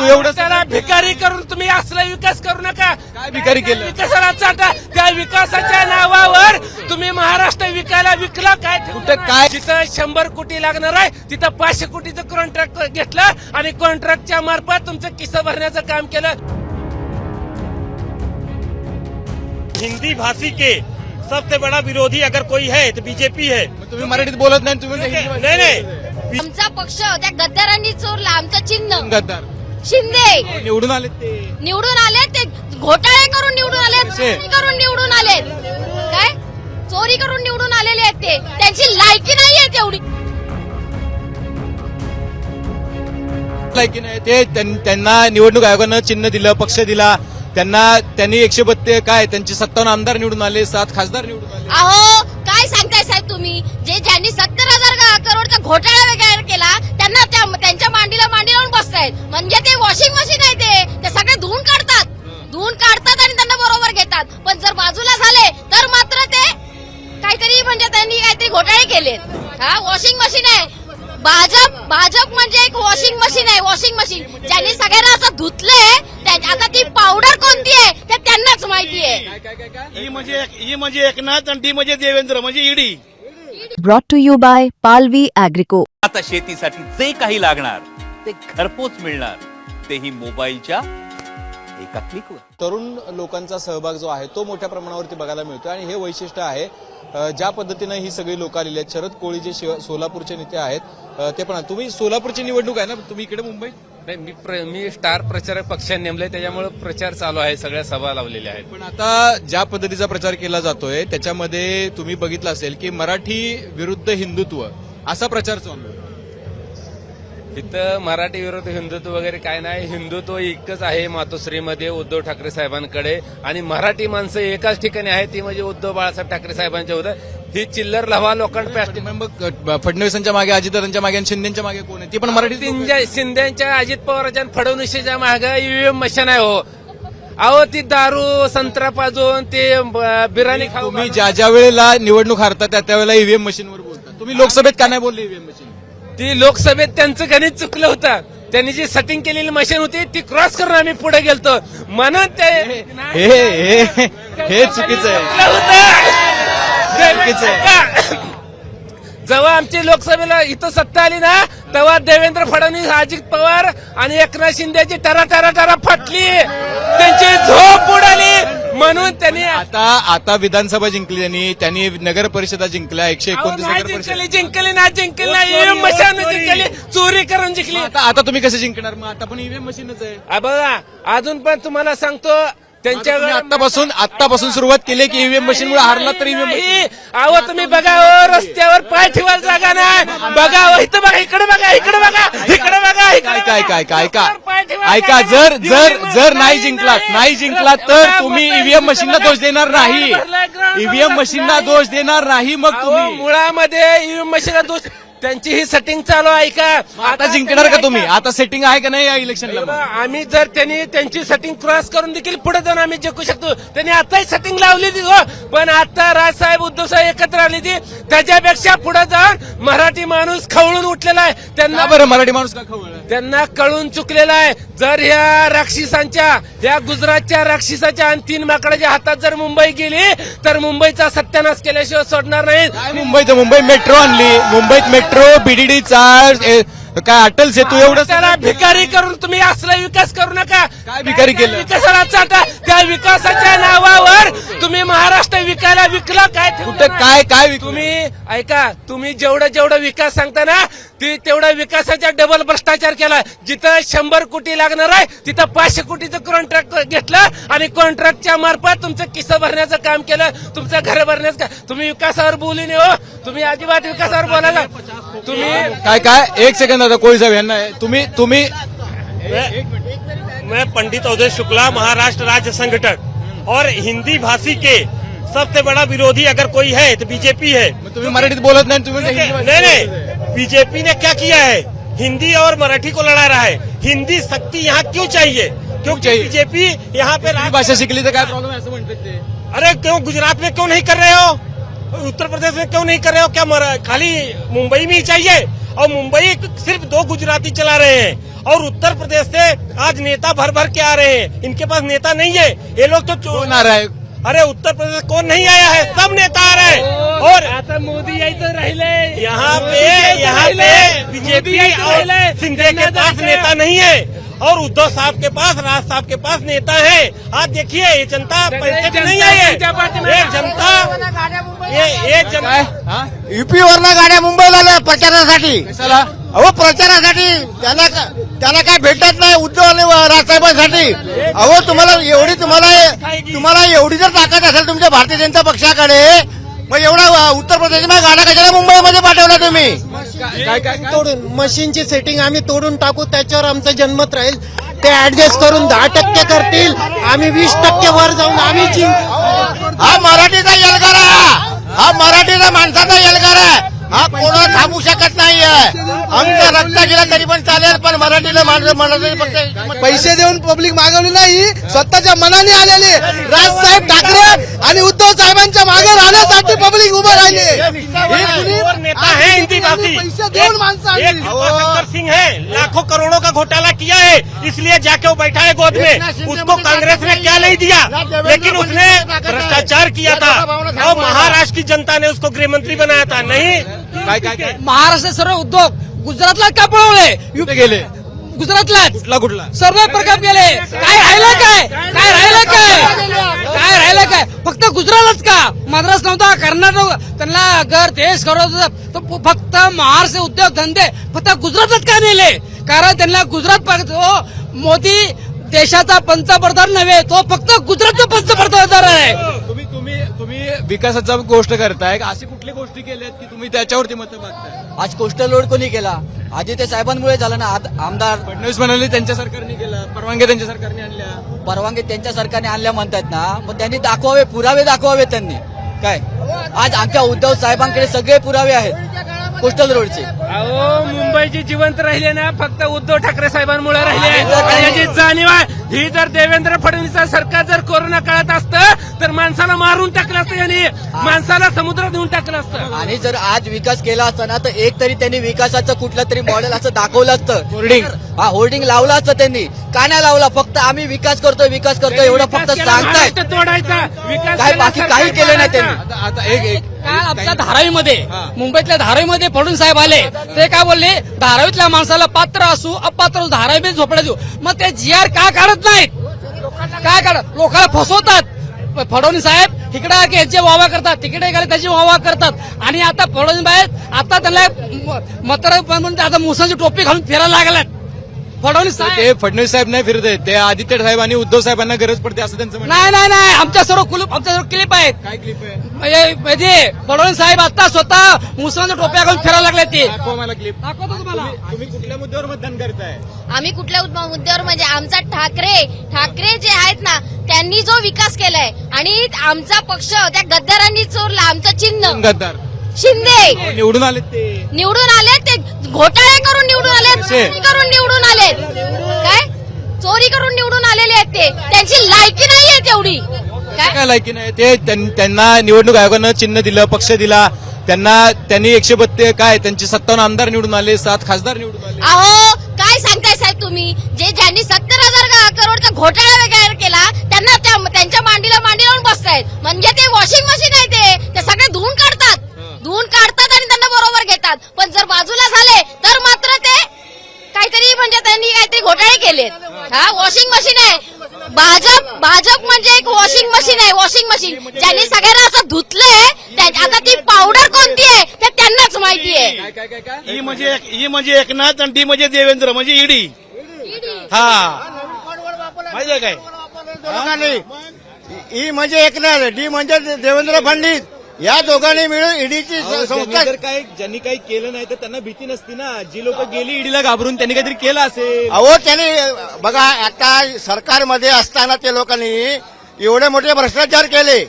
सेतू एवढं त्याला भिकारी करून तुम्ही असला विकास करू नका. काय भिकारी केलं? विकासाला चाटा. त्या विकासाच्या नावावर तुम्ही महाराष्ट्र विकायला विकला. काय कुठं काय? जिथं शंभर कोटी लागणार आहे तिथं पाचशे कोटीचं कॉन्ट्रॅक्ट घेतलं आणि कॉन्ट्रॅक्टच्या मार्फत तुमचं किस्सा भरण्याचं काम केलं. हिंदी भाषी के सबसे बड़ा विरोधी अगर कोई है तो बीजेपी है। तुम्ही मराठीत बोलत नाही तुम्ही नहीं आमचा पक्ष त्या गद्दारांनी चोरला आमचं चिन्ह. गद्दार. शिंदे. निवडून आले ते. निवडून आले ते. घोटाळे करून निवडून आले? चोरी करून निवडून आले काय? चोरी करून निवडून आलेले आहेत ते. त्यांची लायकी नाहीये तेवढी. लायकी नाही ते. त्यां- त्यांना निवडणूक आयोगानं चिन्ह दिलं पक्ष दिला. त्यांना त्यांनी एकशे बत्ते काय? त्यांचे सत्तावन्न आमदार निवडून आले सात खासदार निवडून आले. अहो सांगताय साहेब तुम्ही? जे ज्यांनी सत्तर हजार करोडचा घोटाळा वगैरे केला त्यांना त्या त्यांच्या मांडीला मांडी लावून बसतायत. म्हणजे ते वॉशिंग मशीन आहे ते. ते सगळे धुवून काढतात. धुवून काढतात आणि त्यांना बरोबर घेतात. पण जर बाजूला झाले तर मात्र ते काहीतरी म्हणजे त्यांनी काहीतरी घोटाळे केलेत. हा वॉशिंग मशीन आहे. भाजप भाजप म्हणजे एक वॉशिंग मशीन आहे वॉशिंग मशीन ज्यांनी सगळ्यांना असं धुतलंय आता ती पावडर कोणती आहे? ते त्यांनाच माहिती आहे ई म्हणजे ई म्हणजे एकनाथ आणि डी म्हणजे देवेंद्र म्हणजे ED. Brought to you by Palvi Agrico. आता शेतीसाठी जे काही लागणार ते घरपोच मिळणार. तेही मोबाईलच्या एका क्लिकवर. तरुण लोकांचा सहभाग जो आहे तो मोठ्या प्रमाणावरती बघायला मिळतो आणि हे वैशिष्ट्य आहे ज्या पद्धतीनं ही सगळी लोक आलेली आहेत शरद कोळी जे शिव- सोलापूरचे नेते आहेत ते पण तुम्ही सोलापूरची निवडणूक आहे ना? तुम्ही इकडे मुंबईत? नाही, मी प्र- मी स्टार प्रचारक पक्षाने नेमले त्याच्यामुळे प्रचार चालू आहे सगळ्या सभा लावलेल्या आहेत पण आता ज्या पद्धतीचा प्रचार केला जातोय त्याच्यामध्ये तुम्ही बघितलं असेल की मराठी विरुद्ध हिंदुत्व असा प्रचार चालू आहे. इथं मराठी विरोध हिंदुत्व वगैरे काय नाही हिंदुत्व एकच आहे मातोश्रीमध्ये उद्धव ठाकरे साहेबांकडे आणि मराठी माणसं एकाच ठिकाणी आहे ती म्हणजे उद्धव बाळासाहेब ठाकरे साहेबांच्या होतं ही चिल्लर लव्हा मग अ, फडणवीसांच्या मागे अजितदादांच्या मागे आणि शिंदेच्या मागे कोण आहे? ती पण मराठी शिंदेच्या अजित पवारच्या फडणवीसच्या माग ईव्हीएम मशीन आहे हो. अहो ती दारू संत्रा पाजून ते बिर्याणी खाऊ तुम्ही ज्या ज्या वेळेला निवडणूक हारता त्या त्यावेळेला ईव्हीएम मशीनवर बोलता. तुम्ही लोकसभेत का नाही बोलले ईव्हीएम मशीन ती लोकसभेत त्यांचं गणित चुकलं होतं. त्यांनी जी सेटिंग केलेली मशीन होती ती क्रॉस करून आम्ही पुढे गेलतो. म्हणून ते हे चुकीचं आहे चुकलं होतं. चुकीचं आहे. जेव्हा आमची लोकसभेला इथं सत्ता आली ना तेव्हा देवेंद्र फडणवीस अजित पवार आणि एकनाथ शिंदेची टरा टरा टरा फाटली. त्यांची झोप उडाली. म्हणून त्यांनी आता आता विधानसभा जिंकली त्यांनी. त्यांनी नगर परिषदा जिंकल्या एकशे एकोणतीस नाही नगर परिषद. जिंकली जिंकली ना जिंकली ना ईव्हीएम मशीन जिंकली चोरी करून जिंकली. आता आता तुम्ही कसं जिंकणार? मग आता पण ईव्हीएम मशीनच आहे. आ, बघा अजून पण तुम्हाला सांगतो त्यांच्या आतापासून आतापासून सुरुवात केली की ईव्हीएम मशीन मुळे हारला तर ईव्हीएम. अहो तुम्ही बघा हो रस्त्यावर पाय ठेवायला जागा नाही बघा इथं बघा इकडे बघा इकडे बघा इकडे बघा इकडे काय काय काय काय ऐका ऐका जर. जर जर नाही जिंकलात नाही. जिंकलात तर तुम्ही ईव्हीएम मशीनला. दोष देणार नाही ईव्हीएम. मशीनला दोष देणार नाही मग तुम्ही मुळामध्ये ईव्हीएम मशीन दोष त्यांची ही सेटिंग चालू आहे का? आता जिंकणार का तुम्ही? आता सेटिंग आहे का नाही या इलेक्शनला आम्ही जर त्यांनी त्यांची सेटिंग क्रॉस करून देखील पुढे जाऊन आम्ही जिंकू शकतो. त्यांनी आताही सेटिंग लावली हो. पण आता राजसाहेब उद्धव साहेब एकत्र आली ती. त्याच्यापेक्षा पुढे जाऊन मराठी माणूस खवळून उठलेला आहे. त्यांना बरं? मराठी माणूस का खवळ त्यांना कळून चुकलेलं आहे. जर ह्या राक्षसांच्या या गुजरातच्या राक्षसाच्या आणि तीन माकडाच्या हातात जर मुंबई गेली तर मुंबईचा सत्यानाश केल्याशिवाय सोडणार नाही काय मुंबईत मुंबई मेट्रो आणली. मुंबईत मेट्रो बीडीडी चार्ज ए, काय अटल सेतू एवढं त्याला भिकारी करून तुम्ही असला विकास करू नका काय भिकारी केलं? विकासाला चाटा त्या विकासाच्या नावावर तुम्ही महाराष्ट्र विकायला विकला काय कुठं काय काय? तुम्ही ऐका तुम्ही जेवढं जेवढं विकास सांगता ना ती तेवढा विकासाचा डबल भ्रष्टाचार केला. जिथं शंभर कोटी लागणार आहे तिथं पाचशे कोटीचं कॉन्ट्रॅक्ट घेतलं आणि कॉन्ट्रॅक्टच्या मार्फत तुमचं किस्सा भरण्याचं काम केलं. तुमचं घर भरण्याचं का तुम्ही विकासावर बोलू नये हो. तुम्ही अजिबात विकासावर बोलायला तुम्ही काय काय? एक सेकंद आता कोळी साहेब यांना तुम्ही तुम्ही मैं पंडित उदय शुक्ला महाराष्ट्र राज्य संगठक और हिंदी भाषी के सबसे बड़ा विरोधी अगर कोई है तो बीजेपी है। तुम्ही मराठीत बोलत नाही तुम्ही नहीं नहीं. बीजेपी ने क्या किया है? हिंदी और मराठी को लड़ा रहा है। हिंदी शक्ति यहाँ क्यों चाहिए? क्योंकि चाहिए? बीजेपी यहाँ पे भाषा शिकली तर काय प्रॉब्लेम आहे असं म्हणतात अरे क्यों? गुजरात में क्यों नहीं कर रहे हो? उत्तर प्रदेश में क्यों नहीं कर रहे हो? क्या मरा, खाली मुंबई में ही चाहिए? और मुंबई सिर्फ़ दो गुजराती चला रहे हैं। और उत्तर प्रदेश से आज नेता भर भर के आ रहे हैं। इनके पास नेता नहीं है। ये लोग तो चो- आ रहा है? अरे उत्तर प्रदेश कौन नहीं आया है? सब नेता आ रहे हैं। और आता मोदी यायचं राहिले। यहाँ पे यहाँ पे बीजेपी और राहिले. सिंधे के पास नेता नहीं है। और उद्धव साहब के पास राज साहब के पास नेता है। आज देखिए ये जनता जनता नहीं आई है। ये जनता ये ये जनता युपी वरनं गाड्या मुंबईला प्रचारासाठी. अहो प्रचारासाठी त्याला त्याला काय भेटत नाही उद्धव आणि राजसाहेबांसाठी. अहो तुम्हाला एवढी तुम्हाला तुम्हाला एवढी जर ताकद असेल तुमच्या भारतीय जनता पक्षाकडे मग एवढा उत्तर प्रदेशमध्ये गाड्या कशाला मुंबईमध्ये पाठवला तुम्ही? तोडून मशीनची सेटिंग आम्ही तोडून टाकू त्याच्यावर आमचं जन्मत राहील. ते ऍडजस्ट करून दहा टक्के करतील. आम्ही वीस टक्के वर जाऊन आम्ही हा मराठीचा एल्गार आहे हा मराठीचा माणसाचा एल्गार आहे. हा कोणा थांबू शकत नाहीये. आमचा रक्त गेला तरी पण चालेल पण मराठीला माणसं मराठी पैसे देऊन पब्लिक मागवली नाही स्वतःच्या मनाने आलेली. राजसाहेब ठाकरे आणि उद्धव साहेबांच्या मागे राहण्यासाठी पब्लिक उभं राहिले. नेता है कृपाशंकर सिंह है लाखों करोड़ों का घोटाला किया है इसलिए जाके वो बैठा है गोद में। उसको कांग्रेस ने क्या नहीं दिया? लेकिन उसने भ्रष्टाचार किया था। और महाराष्ट्र की जनता ने उसको गृह मंत्री बनाया था। नहीं? काय काय काय? महाराष्ट्र सर्व उद्योग गुजरातला का पळवले? कुठे गेले? गुजरातलाच कुठला कुठला? सर्व प्रकल्प गेले. काय राहिलं काय? काय राहिलं काय? काय राहिलं काय? फक्त गुजरातच का? मद्रास नव्हता कर्नाटक त्यांना घर देश करत होता तर फक्त महाराष्ट्र उद्योग धंदे फक्त गुजरातच का नेले? कारण त्यांना गुजरात मोदी देशाचा पंतप्रधान नव्हे तो फक्त गुजरातचा पंतप्रधान आहे. तुम्ही तुम्ही तुम्ही विकासाचा गोष्ट करताय. अशी कुठली गोष्टी केल्यात की तुम्ही त्याच्यावरती मतं मागताय? आज कोस्टल रोड कोणी केला? आधी ते साहेबांमुळे झालं ना आमदार फडणवीस म्हणाले त्यांच्या सरकारने केलं. परवानग्या त्यांच्या सरकारने आणल्या. परवानगी त्यांच्या सरकारने आणल्या म्हणतात ना मग त्यांनी दाखवावे पुरावे दाखवावे त्यांनी. काय? आज आमच्या उद्धव साहेबांकडे सगळे पुरावे आहेत. कोस्टल रोडचे. अहो मुंबईची जिवंत राहिले ना फक्त उद्धव ठाकरे साहेबांमुळे राहिले जाणीव आहे. ही जर देवेंद्र फडणवीस सरकार जर कोरोना काळात असतं तर माणसाला मारून टाकलं असतं यांनी. माणसाला समुद्रात नेऊन टाकलं असतं. आणि जर आज विकास केला असता ना तर एक तरी त्यांनी विकासाचं कुठलं तरी मॉडेल असं दाखवलं असतं. होर्डिंग. हा होर्डिंग लावलं असतं त्यांनी. का नाही लावला फक्त आम्ही विकास करतोय विकास करतोय एवढं फक्त महाराष्ट्र तोडायचा. विकास काय बाकी काही केलं नाही त्यांनी. तोडायचा. आता आता एक एक काल आपल्या धारावीमध्ये हा. मुंबईतल्या धारावीमध्ये फडून साहेब आले. ते काय बोलले? धारावीतल्या माणसाला पात्र असू अपात्र असू, धारावी झोपडा देऊ. मग ते जी आर का काढत नाहीत. काय करत लोकांना फसवतात. फडणवीस साहेब इकडे यांचे वावा करतात तिकडे गेले त्याची वावा करतात. आणि आता फडणवीस बाहेर आता त्याला मतर म्हणून आता मुसाची टोपी घालून फिरायला लागल्यात. फडणवीस साहेब. ते फडणवीस साहेब नाही फिरत आहेत. ते आदित्य साहेब आणि उद्धव साहेबांना गरज पडते असं त्यांचं म्हणणं आहे. नाही नाही नाही. आमच्या सर्व कुलूप आमच्या सर्व क्लिप आहेत. काय क्लिप आहे? म्हणजे म्हणजे फडणवीस साहेब आता स्वतः मुसलांच्या टोप्या घालून फिरायला लागले ते. दाखवा मला क्लिप दाखवतो तुम्हाला. तुम्ही कुठल्या मुद्द्यावर मतदान करताय? आम्ही कुठल्या मुद्द्यावर म्हणजे आमचा ठाकरे ठाकरे जे आहेत ना त्यांनी जो विकास केलाय आणि आमचा पक्ष त्या गद्दारांनी चोरला आमचं चिन्ह. गद्दार? शिंदे. निवडून आलेत ते. निवडून आले ते. घोटाळे करून निवडून आले? चोरी करून निवडून आले काय? चोरी करून निवडून आलेले आहेत ते. त्यांची लायकी नाहीये तेवढी. काय? काय लायकी नाही ते त्यां- त्यांना निवडणूक आयोगानं चिन्ह दिलं पक्ष दिला. त्यांना त्यांनी एकशे बत्तीस काय? त्यांचे सत्तावन्न आमदार निवडून आले सात खासदार निवडून आले. अहो काय सांगताय साहेब तुम्ही? जे ज्यांनी सत्तर हजार करोडचा घोटाळा वगैरे केला त्यांना त्या- त्यांच्या मांडीला मांडी लावून बसतायत. म्हणजे ते वॉशिंग मशीन आहे ते ते सगळे धुवून काढतात धुवून काढतात आणि त्यांना बरोबर घेतात पण जर बाजूला झाले तर मात्र ते काहीतरी म्हणजे त्यांनी काहीतरी केलेत. हा वॉशिंग मशीन आहे. भाजप भाजप म्हणजे एक वॉशिंग मशीन आहे वॉशिंग मशीन ज्यांनी सगळ्यांना असं धुतलंय आता ती पावडर कोणती आहे? ते त्यांनाच माहिती आहे. ई म्हणजे ई म्हणजे एकनाथ आणि डी म्हणजे देवेंद्र म्हणजे ईडी. हा. माहितीये काय? ई म्हणजे एकनाथ डी म्हणजे देवेंद्र फडणवीस या दोघांनी मिळून ईडीची संस्था जर काय ज्यांनी काही केलं नाही तर त्यांना भीती नसती ना. जी लोक गेली ईडीला घाबरून त्यांनी काहीतरी केलं असेल. अहो त्यांनी बघा आता सरकारमध्ये असताना ते लोकांनी एवढे मोठे भ्रष्टाचार केले.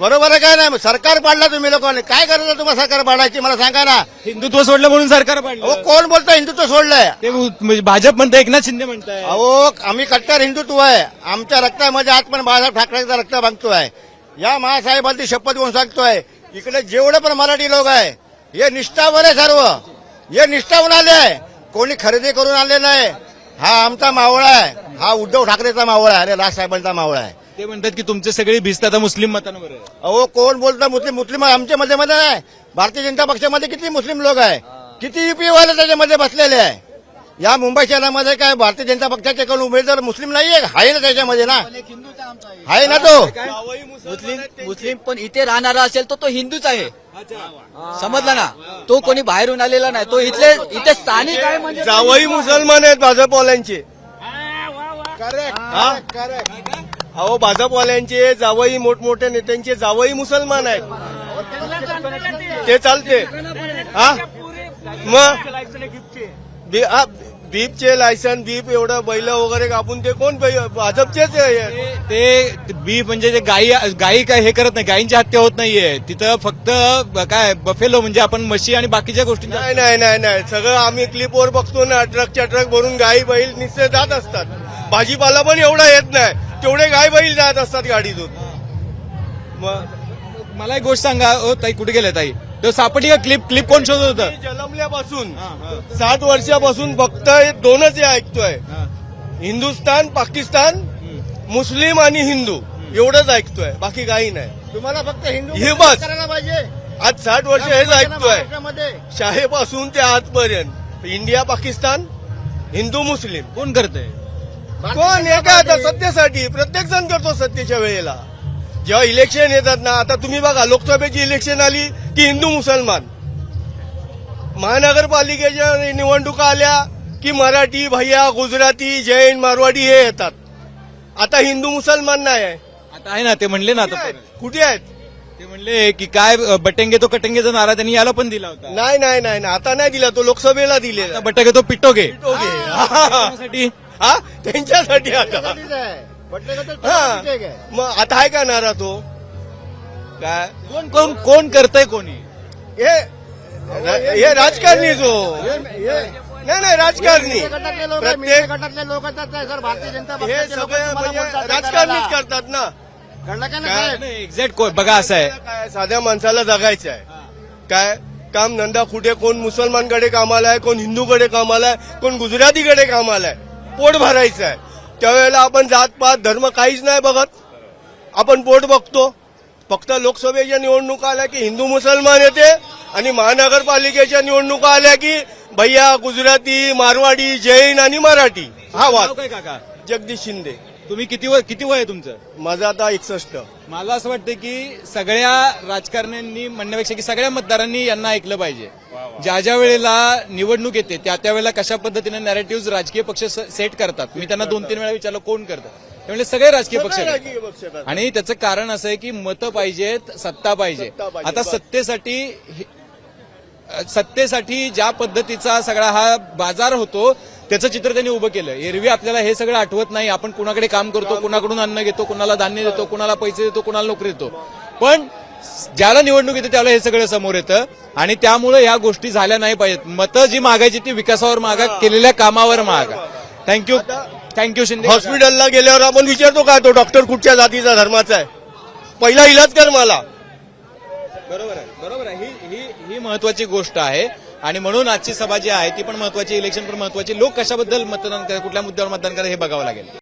बरोबर आहे काय नाही? सरकार पाडलं तुम्ही लोकांनी. काय आहे तुम्हाला सरकार पाडायची? मला सांगा ना. हिंदुत्व सोडलं म्हणून सरकार अहो पाडलं कोण बोलतं हिंदुत्व सोडलंय? ते म्हणजे भाजप म्हणताय एकनाथ शिंदे म्हणताय अहो आम्ही कट्टर हिंदुत्व आहे. आमच्या रक्तामध्ये आज पण बाळासाहेब ठाकरेचा रक्त भागतोय. या महासाहेबांची शपथ घेऊन सांगतोय इकडे जेवढे पण मराठी लोक आहे हे निष्ठावर आहे सर्व. हे निष्ठावून आले आहे. कोणी खरेदी करून आले नाही. हा आमचा मावळा आहे. हा उद्धव ठाकरेचा मावळा आहे. आणि राजसाहेबांचा मावळा आहे. ते म्हणतात की तुमचे सगळे भिस्त आता मुस्लिम मतांवर आहे. अहो कोण बोलतं? मुस्लिम मुस्लिम आमच्या मध्ये मध्ये आहे भारतीय जनता पक्षामध्ये किती मुस्लिम लोक आहे? किती युपी वाले त्याच्यामध्ये बसलेले आहे? या मुंबई शहरामध्ये काय भारतीय जनता पक्षाचे कोण उमेदवार मुस्लिम नाहीये? आहे ना त्याच्यामध्ये ना? आहे. ना तो? मुस्लिम मुस्लिम पण इथे राहणारा असेल तर तो हिंदूच आहे. समजला ना? तो कोणी बाहेरून आलेला नाही. तो इथले इथे स्थानिक आहे म्हणजे जावई मुसलमान आहेत भाजपवाल्यांचे. अहो भाजपवाल्यांचे जावई मोठमोठ्या नेत्यांचे जावई मुसलमान आहेत. ते चालते. हा? मग? हा, बीपचे लायसन बीप एवढं बैल वगैरे कापून ते कोण भाजपचेच. ते बीफ म्हणजे ते गायी गायी काय हे करत नाही गायींची हत्या होत नाहीये. तिथं फक्त काय बफेलो म्हणजे आपण म्हशी आणि बाकीच्या गोष्टी नाही नाही नाही नाही. सगळं आम्ही क्लिपवर बघतो ना ट्रकच्या ट्रक भरून गाई बैल निश्चय जात असतात. भाजीपाला पण एवढा येत नाही. तेवढे गाय बैल जात असतात गाडीतून. मग मला एक गोष्ट सांगा ओ ताई कुठे गेल्या ताई? तो सापडी का क्लिप क्लिप कोण शोधत होतं? जन्मल्यापासून सात वर्षापासून फक्त हे दोनच हे ऐकतोय. हिंदुस्तान पाकिस्तान मुस्लिम आणि हिंदू एवढंच ऐकतोय बाकी काही नाही. तुम्हाला फक्त हिंदू हे बस. करायला पाहिजे. आज साठ वर्ष हेच ऐकतोय. शाळेपासून ते आजपर्यंत. इंडिया पाकिस्तान हिंदू मुस्लिम. कोण करतंय? कोण? हे काय आता सत्तेसाठी प्रत्येक जण करतो सत्तेच्या वेळेला. जेव्हा इलेक्शन येतात ना आता तुम्ही बघा लोकसभेची इलेक्शन आली की हिंदू मुसलमान. महानगरपालिकेच्या निवडणुका आल्या की मराठी भैया गुजराती जैन मारवाडी हे येतात. आता हिंदू मुसलमान नाही आहे. आता आहे ना ते म्हणले ना आता? कुठे आहेत? ते म्हणले की काय बटेंगे तो कटेंगेचा नारा त्यांनी याला पण दिला होता. नाही नाही नाही नाही. आता नाही दिला तो लोकसभेला दिलेला आता बटेंगे तो पिटोगे. ओके. त्यासाठी हा त्यांच्यासाठी आता. हा. मग आता आहे का नारा तो? काय? कोण कोण कोण करतंय कोणी? हे हे राजकारणी जो. नाही नाही राजकारणी. प्रत्येक गटातले लोक सर भारतीय जनता हे पक्षाचे लोक सगळे म्हणजे राजकारणीच. करतात ना. कळलं का ना काय? साहेब? एक्झॅक्ट बघा असं आहे. काय साध्या माणसाला जगायचं आहे. काय? काम धंदा कुठे? कोण मुसलमानकडे कामाला आहे? कोण हिंदूकडे कामाला आहे? कोण गुजरातीकडे कामाला आहे? पोट भरायचं आहे. त्यावेळेला आपण जात पात धर्म काहीच नाही बघत. आपण पोट बघतो. फक्त लोकसभेच्या निवडणुका आल्या की हिंदू मुसलमान येते आणि महानगरपालिकेच्या निवडणुका आल्या की भैया गुजराती मारवाडी जैन आणि मराठी. हा वाद. काका? जगदीश शिंदे. तुम्ही किती वय किती वय आहे तुमचं? माझं आता एकसष्ट. मला असं वाटतं की सगळ्या राजकारण्यांनी म्हणण्यापेक्षा की सगळ्या मतदारांनी यांना ऐकलं पाहिजे. ज्या ज्या वेळेला निवडणूक येते त्या त्या वेळेला कशा पद्धतीने नॅरेटिव्ह राजकीय पक्ष सेट करतात. मी त्यांना दोन तीन वेळा विचारलं कोण करतं? त्यामुळे सगळे राजकीय पक्ष करतात. करतात. आणि त्याचं कारण असं आहे की मतं पाहिजेत सत्ता पाहिजे. आता. सत्तेसाठी सत्तेसाठी ज्या पद्धतीचा सगळा हा बाजार होतो त्याचं चित्र त्यांनी उभं केलं एरवी आपल्याला हे सगळं आठवत नाही. आपण कुणाकडे काम करतो कुणाकडून अन्न घेतो कुणाला धान्य देतो कुणाला पैसे देतो कुणाला नोकरी देतो. पण ज्याला निवडणूक येते त्याला हे सगळं समोर येतं. आणि त्यामुळे या गोष्टी झाल्या नाही पाहिजेत. मतं जी मागायची ती विकासावर मागा केलेल्या कामावर मागा. Thank you thank you Shinde. हॉस्पिटलला गेल्यावर आपण विचारतो का तो डॉक्टर कुठच्या जातीचा धर्माचा आहे? पहिला इलाज कर मला. बरोबर आहे. बरोबर आहे. ही ही ही महत्वाची गोष्ट आहे. आणि म्हणून आजची सभा जी आहे ती पण महत्वाची इलेक्शन पण महत्वाची लोक कशाबद्दल मतदान कुठल्या मुद्द्यावर मतदान करा हे बघावं लागेल.